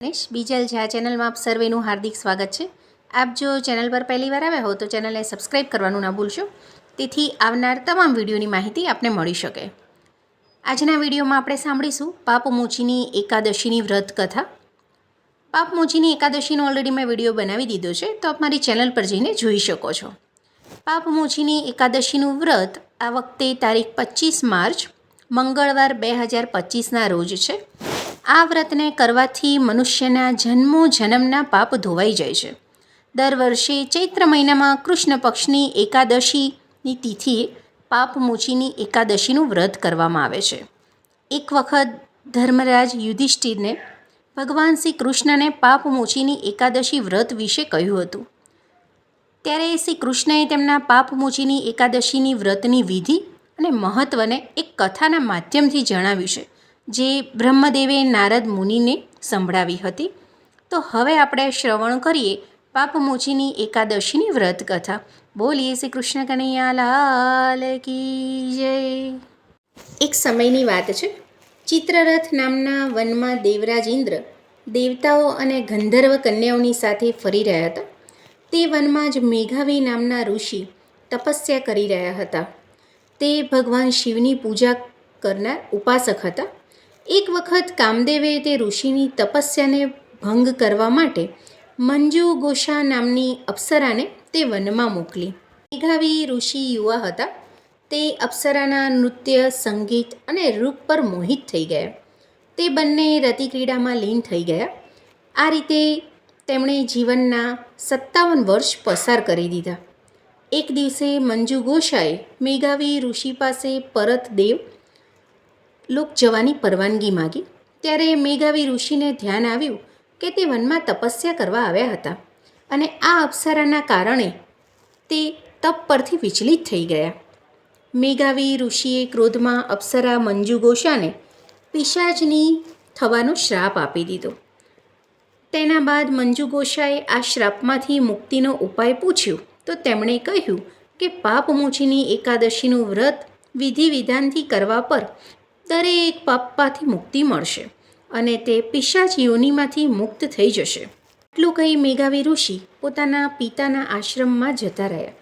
ગણેશ, બીજલ ઝા ચેનલમાં આપ સર્વેનું હાર્દિક સ્વાગત છે. આપ જો ચેનલ પર પહેલી વાર આવ્યા હો તો ચેનલને સબસ્ક્રાઈબ કરવાનું ના ભૂલશો. તેથી આવનાર તમામ વિડીયોની માહિતી આપને મળી શકે. આજના વિડીયોમાં આપણે સાંભળીશું પાપમોચીની એકાદશીની વ્રત કથા. પાપમોચીની એકાદશીનો ઓલરેડી મેં વીડિયો બનાવી દીધો છે, તો આપ મારી ચેનલ પર જઈને જોઈ શકો છો. પાપમોચીની એકાદશીનું વ્રત આ વખતે તારીખ પચીસ માર્ચ, મંગળવાર બે હજાર પચીસના રોજ છે. આ વ્રતને કરવાથી મનુષ્યના જન્મો જન્મના પાપ ધોવાઈ જાય છે. દર વર્ષે ચૈત્ર મહિનામાં કૃષ્ણ પક્ષની એકાદશીની તિથિએ પાપમોચીની એકાદશીનું વ્રત કરવામાં આવે છે. એક વખત ધર્મરાજ યુધિષ્ઠિરને ભગવાન શ્રી કૃષ્ણને પાપમોચીની એકાદશી વ્રત વિશે કહ્યું હતું. ત્યારે શ્રી કૃષ્ણએ તેમના પાપમોચીની એકાદશીની વ્રતની વિધિ અને મહત્ત્વને એક કથાના માધ્યમથી જણાવ્યું છે. જે બ્રહ્મદેવે નારદ મુનિને સંભળાવી હતી. તો હવે આપણે શ્રવણ કરીએ પાપમોચીની એકાદશીની વ્રત કથા. બોલીએ શ્રી કૃષ્ણ કનૈયા, લાલ કી જય. એક સમયની વાત છે. ચિત્રરથ નામના વનમાં દેવરાજ ઇન્દ્ર દેવતાઓ અને ગંધર્વ કન્યાઓની સાથે ફરી રહ્યા હતા. તે વનમાં જ મેઘાવી નામના ઋષિ તપસ્યા કરી રહ્યા હતા. તે ભગવાન શિવની પૂજા કરનાર ઉપાસક હતા. એક વખત કામદેવે તે ઋષિની તપસ્યાને ભંગ કરવા માટે મંજુ ગોશા નામની અપ્સરાને તે વનમાં મોકલી. મેઘાવી ઋષિ યુવા હતા. તે અપ્સરાના નૃત્ય, સંગીત અને રૂપ પર મોહિત થઈ ગયા. તે બંને રતિક્રીડામાં લીન થઈ ગયા. આ રીતે તેમણે જીવનના સત્તાવન વર્ષ પસાર કરી દીધા. એક દિવસે મંજુ ગોશાએ મેઘાવી ઋષિ પાસે પરત દેવ લોક જવાની પરવાનગી માગી, ત્યારે મેઘાવી ઋષિને ધ્યાન આવ્યું કે તે વનમાં તપસ્યા કરવા આવ્યા હતા અને આ અપ્સરાના કારણે તે તપ પરથી વિચલિત થઈ ગયા. મેઘાવી ઋષિએ ક્રોધમાં અપ્સરા મંજુ ગોશાને પિશાચની થવાનો શ્રાપ આપી દીધો. તેના બાદ મંજુ ગોશાએ આ શ્રાપમાંથી મુક્તિનો ઉપાય પૂછ્યો તો તેમણે કહ્યું કે પાપમોચીની એકાદશીનું વ્રત વિધિ વિધાનથી કરવા પર દરેક પાપાથી મુક્તિ મળશે અને તે પિશાચ યોનિમાંથી મુક્ત થઈ જશે. એટલું કહી મેઘાવી ઋષિ પોતાના પિતાના આશ્રમમાં જતા રહ્યા.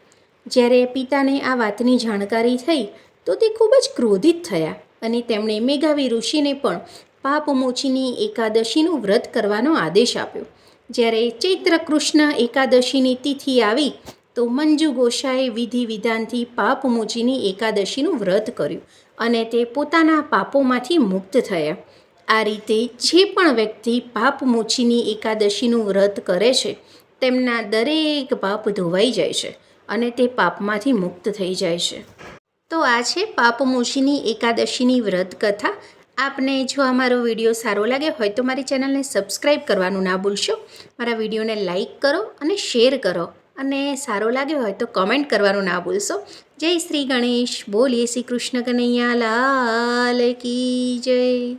જ્યારે પિતાને આ વાતની જાણકારી થઈ, તો તે ખૂબ જ ક્રોધિત થયા અને તેમણે મેઘાવી ઋષિને પણ પાપમોચીની એકાદશીનું વ્રત કરવાનો આદેશ આપ્યો. જ્યારે ચૈત્ર કૃષ્ણ એકાદશીની તિથિ આવી, તો મંજુ ગોસાએ વિધિ વિધાનથી પાપમોચીની એકાદશીનું વ્રત કર્યું અને તે પોતાના પાપોમાંથી મુક્ત થયા. આ રીતે જે પણ વ્યક્તિ પાપમોચીની એકાદશીનું વ્રત કરે છે, તેમના દરેક પાપ ધોવાઈ જાય છે અને તે પાપમાંથી મુક્ત થઈ જાય છે. તો આ છે પાપમોચીની એકાદશીની વ્રત કથા. આપને જો આ મારો વીડિયો સારો લાગે હોય તો મારી ચેનલને સબસ્ક્રાઈબ કરવાનું ના ભૂલશો. મારા વિડીયોને લાઇક કરો અને શેર કરો. અને સારો લાગ્યો હોય તો કોમેન્ટ કરવાનું ના ભૂલશો. જય શ્રી ગણેશ, બોલીએ શ્રી કૃષ્ણ કનૈયા, લાલ કી જય.